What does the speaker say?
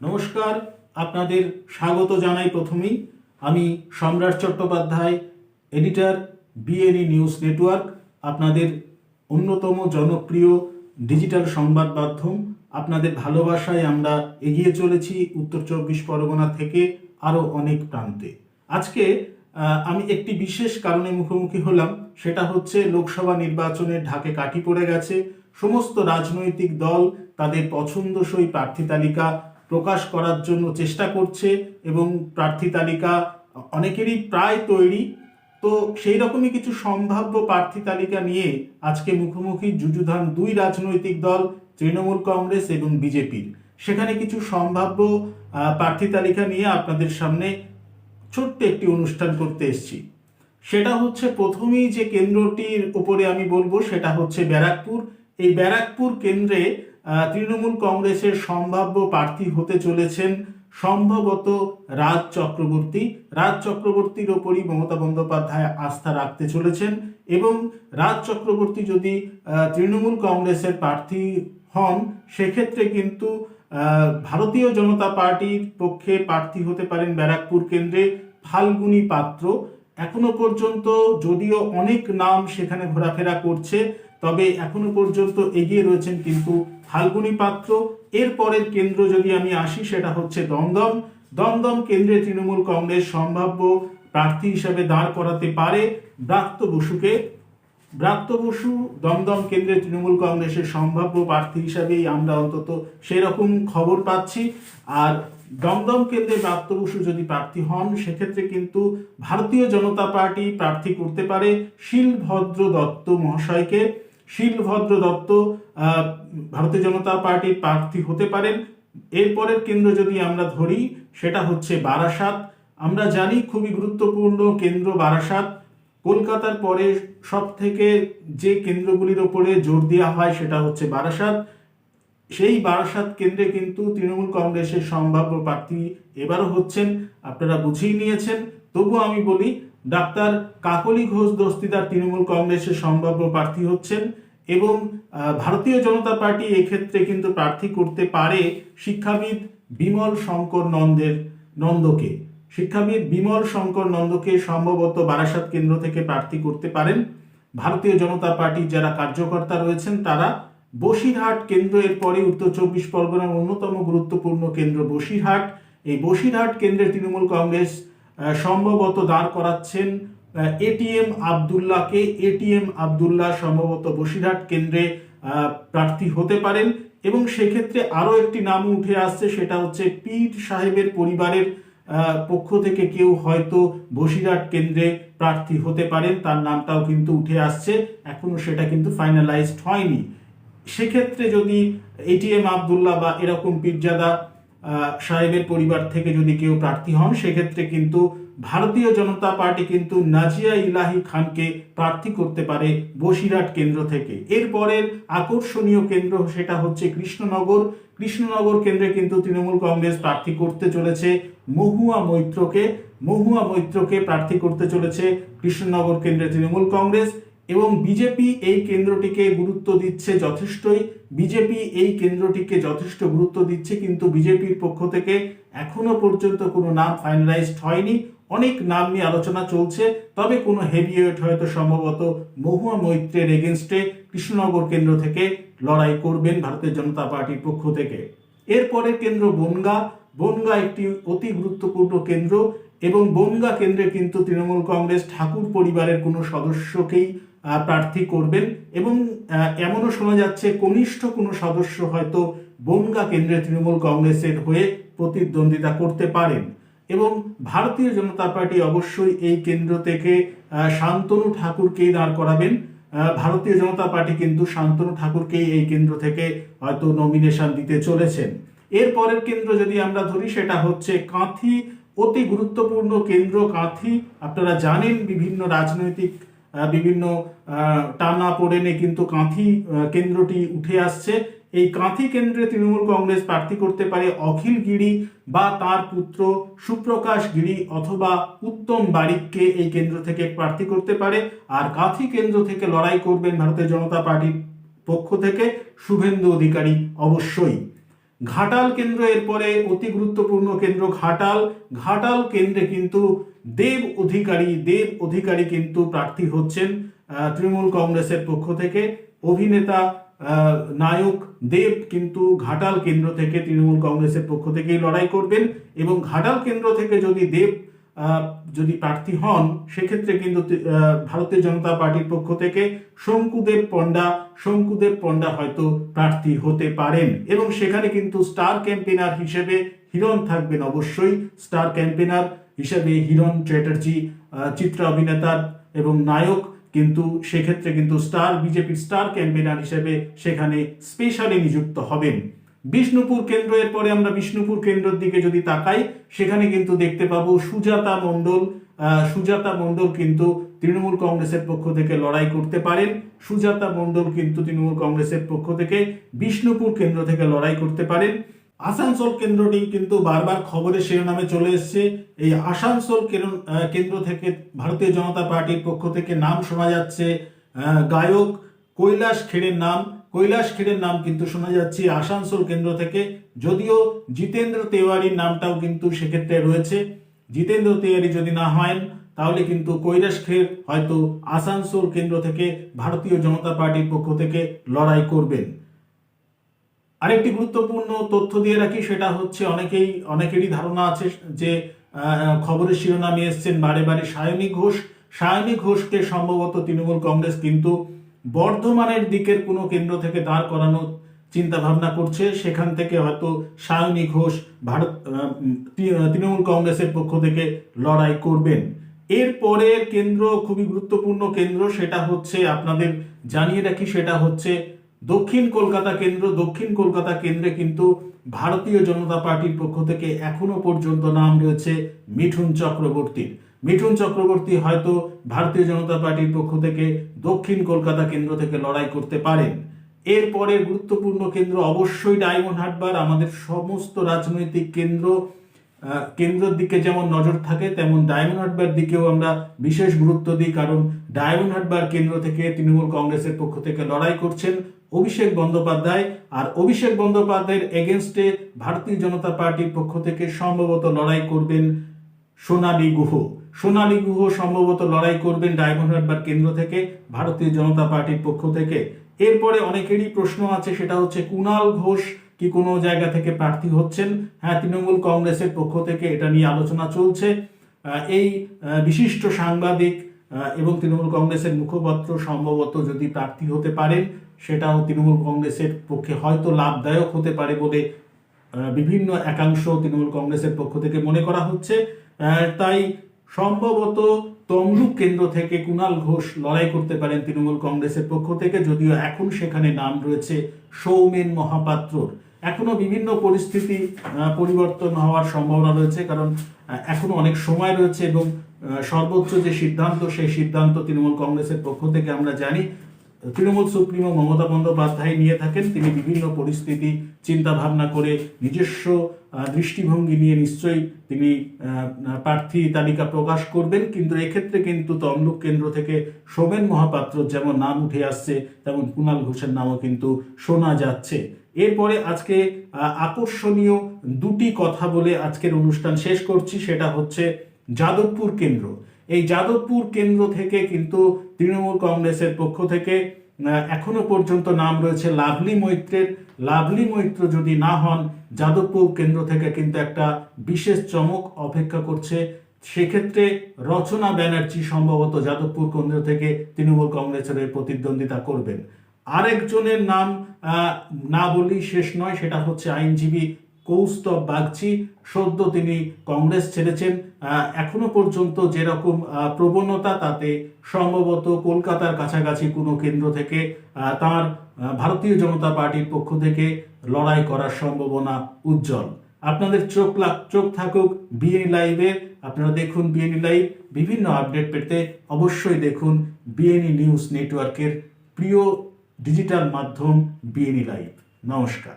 নমস্কার, আপনাদের স্বাগত জানাই প্রথমেই। আমি Samrat Chattopadhyay, editor, BNE news network, আপনাদের অন্যতম জনপ্রিয় ডিজিটাল সংবাদ মাধ্যম। আপনাদের ভালোবাসায় আমরা এগিয়ে চলেছি উত্তর চব্বিশ পরগনা থেকে আরও অনেক প্রান্তে। আজকে আমি একটি বিশেষ কারণে মুখোমুখি হলাম, সেটা হচ্ছে লোকসভা নির্বাচনের ঢাকে কাঠি পড়ে গেছে। সমস্ত রাজনৈতিক দল তাদের পছন্দসই প্রার্থী তালিকা প্রকাশ করার জন্য চেষ্টা করছে এবং প্রার্থী তালিকা অনেকেরই প্রায় তৈরি। তো সেই রকমই কিছু সম্ভাব্য প্রার্থী তালিকা নিয়ে আজকে মুখোমুখি যুযুধান দুই রাজনৈতিক দল, তৃণমূল কংগ্রেস এবং বিজেপির। সেখানে কিছু সম্ভাব্য প্রার্থী তালিকা নিয়ে আপনাদের সামনে ছোট্ট একটি অনুষ্ঠান করতে এসেছি। সেটা হচ্ছে প্রথমেই যে কেন্দ্রটির উপরে আমি বলব সেটা হচ্ছে ব্যারাকপুর। এই ব্যারাকপুর কেন্দ্রে তৃণমূল কংগ্রেসের সম্ভাব্য প্রার্থী হতে চলেছেন সম্ভবত রাজ চক্রবর্তী। রাজ চক্রবর্তীর ওপরই মমতা বন্দ্যোপাধ্যায় আস্থা রাখতে চলেছেন এবং রাজ চক্রবর্তী যদি তৃণমূল কংগ্রেসের প্রার্থী হন, সেক্ষেত্রে কিন্তু ভারতীয় জনতা পার্টির পক্ষে প্রার্থী হতে পারেন ব্যারাকপুর কেন্দ্রে ফাল্গুনী পাত্র। এখনও পর্যন্ত যদিও অনেক নাম সেখানে ঘোরাফেরা করছে তবে এখনও পর্যন্ত এগিয়ে রয়েছেন কিন্তু ফাল্গুনী পাত্র। এর পরের কেন্দ্র যদি আমি আসি, সেটা হচ্ছে দমদম। দমদম কেন্দ্রে তৃণমূল কংগ্রেস সম্ভাব্য প্রার্থী হিসাবে দাঁড় করাতে পারে ব্রাত্য বসুকে। ব্রাত্য বসু দমদম কেন্দ্রে তৃণমূল কংগ্রেসের সম্ভাব্য প্রার্থী হিসাবেই আমরা অন্তত সেরকম খবর পাচ্ছি। আর দমদম কেন্দ্রে ব্রাত্য বসু যদি প্রার্থী হন, সেক্ষেত্রে কিন্তু ভারতীয় জনতা পার্টি প্রার্থী করতে পারে শিলভদ্র দত্ত মহাশয়কে। শিলভদ্র দত্ত ভারতীয় জনতা পার্টির প্রার্থী হতে পারেন। এরপরের কেন্দ্র যদি আমরা ধরি, সেটা হচ্ছে বারাসাত। আমরা জানি খুবই গুরুত্বপূর্ণ কেন্দ্র বারাসাত। কলকাতার পরে সব থেকে যে কেন্দ্রগুলির ওপরে জোর দেওয়া হয়, সেটা হচ্ছে বারাসাত। সেই বারাসাত কেন্দ্রে কিন্তু তৃণমূল কংগ্রেসের সম্ভাব্য প্রার্থী এবারও হচ্ছেন। আপনারা বুঝেই নিয়েছেন। তবুও আমি বলি ডাক্তার কাকলি ঘোষ দস্তিদার তৃণমূল কংগ্রেসের সম্ভাব্য প্রার্থী হচ্ছেন এবং ভারতীয় জনতা পার্টি এক্ষেত্রে কিন্তু প্রার্থী করতে পারে শিক্ষাবিদ বিমল শঙ্কর নন্দের, নন্দকে। শিক্ষাবিদ বিমল শঙ্কর নন্দকে সম্ভবত বারাসাত কেন্দ্র থেকে প্রার্থী করতে পারেন। ভারতীয় জনতা পার্টির যারা কার্যকর্তা রয়েছেন তারা বসিরহাট কেন্দ্র এর পরে উত্তর চব্বিশ পরগনার অন্যতম গুরুত্বপূর্ণ কেন্দ্র বসিরহাট। এই বসিরহাট কেন্দ্রে তৃণমূল কংগ্রেস সম্ভবত দাঁড় করাচ্ছেন এটিএম আবদুল্লাহকে। এটিএম আবদুল্লাহ সম্ভবত বসিরহাট কেন্দ্রে প্রার্থী হতে পারেন এবং সেক্ষেত্রে আরও একটি নাম উঠে আসছে, সেটা হচ্ছে পীর সাহেবের পরিবারের পক্ষ থেকে কেউ হয়তো বসিরহাট কেন্দ্রে প্রার্থী হতে পারেন, তার নামটাও কিন্তু উঠে আসছে এখনও সেটা কিন্তু ফাইনালাইজড হয়নি। সেক্ষেত্রে যদি এটিএম আবদুল্লাহ বা এরকম পীরজাদা সাহেবের পরিবার থেকে যদি কেউ প্রার্থী হন, সেক্ষেত্রে কিন্তু ভারতীয় জনতা পার্টি কিন্তু নাজিয়া ইলাহি খানকে প্রার্থী করতে পারে বসিরহাট কেন্দ্র থেকে। এরপরের আকর্ষণীয় কেন্দ্র সেটা হচ্ছে কৃষ্ণনগর। কৃষ্ণনগর কেন্দ্রে কিন্তু তৃণমূল কংগ্রেস প্রার্থী করতে চলেছে মহুয়া মৈত্রকে। মহুয়া মৈত্রকে প্রার্থী করতে চলেছে কৃষ্ণনগর কেন্দ্রে তৃণমূল কংগ্রেস। এবং বিজেপি এই কেন্দ্রটিকে গুরুত্ব দিচ্ছে যথেষ্টই। বিজেপি এই কেন্দ্রটিকে যথেষ্ট গুরুত্ব দিচ্ছে, কিন্তু বিজেপির পক্ষ থেকে এখনও পর্যন্ত কোনো নাম ফাইনালাইজড হয়নি। অনেক নাম নিয়ে আলোচনা চলছে, তবে কোনো হেভিওয়েট হয়তো সম্ভবত মহুয়া মৈত্রের এগেনস্টে কৃষ্ণনগর কেন্দ্র থেকে লড়াই করবেন ভারতের জনতা পার্টির পক্ষ থেকে। এরপরের কেন্দ্র বনগা। বনগা একটি অতি গুরুত্বপূর্ণ কেন্দ্র এবং বনগা কেন্দ্রে কিন্তু তৃণমূল কংগ্রেস ঠাকুর পরিবারের কোনো সদস্যকেই প্রার্থী করবেন এবং এমনও শোনা যাচ্ছে কনিষ্ঠ কোনো সদস্য হয়তো বনগা কেন্দ্রে তৃণমূল কংগ্রেসের হয়ে প্রতিদ্বন্দ্বিতা করতে পারেন। এবং ভারতীয় জনতা পার্টি অবশ্যই এই কেন্দ্র থেকে শান্তনু ঠাকুরকেই দাঁড় করাবেন। ভারতীয় জনতা পার্টি কিন্তু শান্তনু ঠাকুরকেই এই কেন্দ্র থেকে হয়তো নমিনেশন দিতে চলেছেন। এর পরের কেন্দ্র যদি আমরা ধরি, সেটা হচ্ছে কাঁথি। অতি গুরুত্বপূর্ণ কেন্দ্র কাঁথি। আপনারা জানেন বিভিন্ন রাজনৈতিক বিভিন্ন টানা পড়েনে কিন্তু কাঁথি কেন্দ্রটি উঠে আসছে। এই কাঁথি কেন্দ্রে তৃণমূল কংগ্রেস প্রার্থী করতে পারে অখিল গিরি বা তার পুত্র সুপ্রকাশ গিরি অথবা উত্তম বারিককে এই কেন্দ্র থেকে প্রার্থী করতে পারে। আর কাঁথি কেন্দ্র থেকে লড়াই করবেন ভারতীয় জনতা পার্টির পক্ষ থেকে শুভেন্দু অধিকারী অবশ্যই। ঘাটাল কেন্দ্র এরপরে অতি গুরুত্বপূর্ণ কেন্দ্র ঘাটাল। ঘাটাল কেন্দ্রে কিন্তু দেব অধিকারী দেব অধিকারী কিন্তু প্রার্থী হচ্ছেন তৃণমূল কংগ্রেসের পক্ষ থেকে। অভিনেতা নায়ক দেব কিন্তু ঘাটাল কেন্দ্র থেকে তৃণমূল কংগ্রেসের পক্ষ থেকেই লড়াই করবেন এবং ঘাটাল কেন্দ্র থেকে যদি দেব যদি প্রার্থী হন, সেক্ষেত্রে কিন্তু ভারতীয় জনতা পার্টির পক্ষ থেকে শঙ্কুদেব পণ্ডা শঙ্কুদেব পণ্ডা হয়তো প্রার্থী হতে পারেন। এবং সেখানে কিন্তু স্টার ক্যাম্পেনার হিসেবে হিরণ থাকবেন অবশ্যই। স্টার ক্যাম্পেনার হিসেবে হিরণ চ্যাটার্জি চিত্র অভিনেতা এবং নায়ক, কিন্তু সেক্ষেত্রে কিন্তু স্টার বিজেপির স্টার ক্যাম্পেনার হিসেবে সেখানে স্পেশালি নিযুক্ত হবেন। বিষ্ণুপুর কেন্দ্র এর পরে আমরা বিষ্ণুপুর কেন্দ্রের দিকে যদি তাকাই, সেখানে কিন্তু দেখতে পাবো সুজাতা মণ্ডল। সুজাতা মণ্ডল কিন্তু তৃণমূল কংগ্রেসের পক্ষ থেকে লড়াই করতে পারেন। সুজাতা মণ্ডল কিন্তু তৃণমূল কংগ্রেসের পক্ষ থেকে বিষ্ণুপুর কেন্দ্র থেকে লড়াই করতে পারেন। আসানসোল কেন্দ্রটি কিন্তু বারবার খবরের শিরোনামে চলে এসছে। এই আসানসোল কেন্দ্র- থেকে ভারতীয় জনতা পার্টির পক্ষ থেকে নাম শোনা যাচ্ছে গায়ক কৈলাস খেরের নাম। কৈলাস খেরের নাম কিন্তু শোনা যাচ্ছে আসানসোল কেন্দ্র থেকে। যদিও জিতেন্দ্র তেওয়ারির নামটাও কিন্তু সেক্ষেত্রে রয়েছে। জিতেন্দ্র তেওয়ারি যদি না হয়, তাহলে কিন্তু কৈলাস খের হয়তো আসানসোল কেন্দ্র থেকে ভারতীয় জনতা পার্টির পক্ষ থেকে লড়াই করবেন। আরেকটি গুরুত্বপূর্ণ তথ্য দিয়ে রাখি, সেটা হচ্ছে অনেকেই, অনেকেরই ধারণা আছে যে খবরের শিরোনামে এসছেন বারে বারে সায়নী ঘোষ। সায়নী ঘোষকে সম্ভবত তৃণমূল কংগ্রেস কিন্তু বর্ধমানের দিকের কোনো কেন্দ্র থেকে দাঁড় করানো চিন্তা ভাবনা করছে। সেখান থেকে হয়তো সায়নী ঘোষ ভারত তৃণমূল কংগ্রেসের পক্ষ থেকে লড়াই করবেন। এর পরের কেন্দ্র, খুবই গুরুত্বপূর্ণ কেন্দ্র, সেটা হচ্ছে, আপনাদের জানিয়ে রাখি, সেটা হচ্ছে দক্ষিণ কলকাতা কেন্দ্র, দক্ষিণ কলকাতা কেন্দ্রে কিন্তু ভারতীয় জনতা পার্টির পক্ষ থেকে এখনও পর্যন্ত নাম রয়েছে মিঠুন চক্রবর্তীর। মিঠুন চক্রবর্তী হয়তো ভারতীয় জনতা পার্টির পক্ষ থেকে দক্ষিণ কলকাতা কেন্দ্র থেকে লড়াই করতে পারেন। এরপরের গুরুত্বপূর্ণ কেন্দ্র অবশ্যই ডায়মন্ড হাটবার আমাদের সমস্ত রাজনৈতিক কেন্দ্র কেন্দ্রের দিকে যেমন নজর থাকে, তেমন ডায়মন্ড হারবার দিকেও আমরা বিশেষ গুরুত্ব দিই, কারণ ডায়মন্ড হারবার কেন্দ্র থেকে তৃণমূল কংগ্রেসের পক্ষ থেকে লড়াই করছেন অভিষেক বন্দ্যোপাধ্যায়। আর অভিষেক বন্দ্যোপাধ্যায়ের এগেনস্টে ভারতীয় জনতা পার্টির পক্ষ থেকে সম্ভবত লড়াই করবেন সোনালী গুহ। সোনালী গুহ সম্ভবত লড়াই করবেন ডায়মন্ড হারবার কেন্দ্র থেকে, ভারতীয় জনতা পার্টির পক্ষ থেকে। এরপরে অনেকেরই প্রশ্ন আছে, সেটা হচ্ছে কুণাল ঘোষ কি কোনো জায়গা থেকে প্রার্থী হচ্ছেন? হ্যাঁ তৃণমূল কংগ্রেসের পক্ষ থেকে এটা নিয়ে আলোচনা চলছে। এই বিশিষ্ট সাংবাদিক এবং তৃণমূল কংগ্রেসের মুখপাত্র সম্ভবত যদি প্রার্থী হতে পারেন, সেটাও তৃণমূল কংগ্রেসের পক্ষে হয়তো লাভদায়ক হতে পারে বলে বিভিন্ন একাংশ তৃণমূল কংগ্রেসের পক্ষ থেকে মনে করা হচ্ছে। তাই সম্ভবত তমলুক কেন্দ্র থেকে কুণাল ঘোষ লড়াই করতে পারেন তৃণমূল কংগ্রেসের পক্ষ থেকে, যদিও এখন সেখানে নাম রয়েছে সৌমেন মহাপাত্রর। এখনও বিভিন্ন পরিস্থিতি পরিবর্তন হওয়ার সম্ভাবনা রয়েছে, কারণ এখনও অনেক সময় রয়েছে এবং সর্বোচ্চ যে সিদ্ধান্ত, সেই সিদ্ধান্ত তৃণমূল কংগ্রেসের পক্ষ থেকে আমরা জানি। তৃণমূল সুপ্রিমো মমতা বন্দ্যোপাধ্যায় নিয়ে থাকেন। তিনি বিভিন্ন পরিস্থিতি চিন্তা ভাবনা করে নিজস্ব দৃষ্টিভঙ্গি নিয়ে নিশ্চয়ই তিনি প্রার্থী তালিকা প্রকাশ করবেন। কিন্তু এক্ষেত্রে কিন্তু তমলুক কেন্দ্র থেকে সোমেন মহাপাত্র যেমন নাম উঠে আসছে, তেমন কুণাল ঘোষের নামও কিন্তু শোনা যাচ্ছে। এরপরে আজকে আকর্ষণীয় দুটি কথা বলে আজকের অনুষ্ঠান শেষ করছি। সেটা হচ্ছে যাদবপুর কেন্দ্র। এই যাদবপুর কেন্দ্র থেকে কিন্তু তৃণমূল কংগ্রেসের পক্ষ থেকে এখনও পর্যন্ত নাম রয়েছে লাভলি মৈত্রের। লাভলি মৈত্র যদি না হন, যাদবপুর কেন্দ্র থেকে কিন্তু একটা বিশেষ চমক অপেক্ষা করছে। সেক্ষেত্রে রচনা ব্যানার্জি সম্ভবত যাদবপুর কেন্দ্র থেকে তৃণমূল কংগ্রেসের প্রতিদ্বন্দ্বিতা করবেন। আরেকজনের নাম না বললেই শেষ নয়, সেটা হচ্ছে আইনজীবী কৌস্তব বাগচি, সদ্য তিনি কংগ্রেস ছেড়েছেন। এখনও পর্যন্ত যেরকম প্রবণতা, তাতে সম্ভবত কলকাতার কাছাকাছি কোনো কেন্দ্র থেকে তার ভারতীয় জনতা পার্টির পক্ষ থেকে লড়াই করার সম্ভাবনা উজ্জ্বল। আপনাদের চোখ লাগ, চোখ থাকুক বিএনই লাইভে আপনারা দেখুন বিএনই লাইভ বিভিন্ন আপডেট পেতে অবশ্যই দেখুন বিএনই নিউজ নেটওয়ার্কের প্রিয় ডিজিটাল মাধ্যম বিএনই লাইভ নমস্কার।